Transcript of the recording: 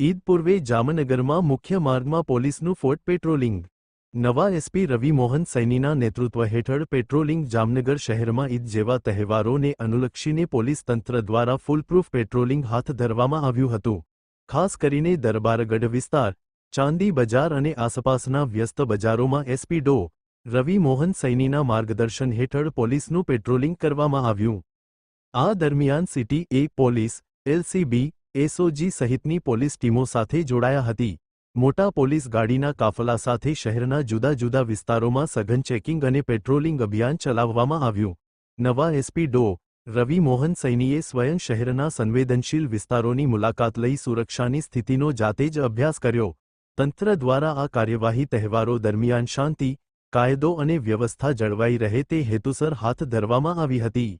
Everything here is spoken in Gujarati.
ઈદ પૂર્વે જામનગરમાં મુખ્ય માર્ગમાં પોલીસનું ફોર્ટ પેટ્રોલિંગ. નવા એસપી રવિ મોહન સૈનીના નેતૃત્વ હેઠળ પેટ્રોલિંગ જામનગર શહેરમાં ઈદ જેવા તહેવારોને અનુલક્ષીને પોલીસ તંત્ર દ્વારા ફૂલપ્રૂફ પેટ્રોલિંગ હાથ ધરવામાં આવ્યું હતું. ખાસ કરીને દરબારગઢ વિસ્તાર, ચાંદી બજાર અને આસપાસના વ્યસ્ત બજારોમાં એસપી ડો. રવિ મોહન સૈનીના માર્ગદર્શન હેઠળ પોલીસનું પેટ્રોલિંગ કરવામાં આવ્યું. આ દરમિયાન city A police L C B S O G સહિતની પોલીસ ટીમો સાથે જોડાયા હતી. મોટા પોલીસ ગાડીના કાફલા સાથે શહેરના જુદા જુદા વિસ્તારોમાં સઘન ચેકિંગ અને પેટ્રોલિંગ અભિયાન ચલાવવામાં આવ્યું. નવા એસપી ડો. રવિ મોહન સૈનીએ સ્વયં શહેરના સંવેદનશીલ વિસ્તારોની મુલાકાત લઈ સુરક્ષાની સ્થિતિનો જાતે જ અભ્યાસ કર્યો. તંત્ર દ્વારા આ કાર્યવાહી તહેવારો દરમિયાન શાંતિ, કાયદો અને વ્યવસ્થા જળવાઈ રહે તે હેતુસર હાથ ધરવામાં આવી હતી.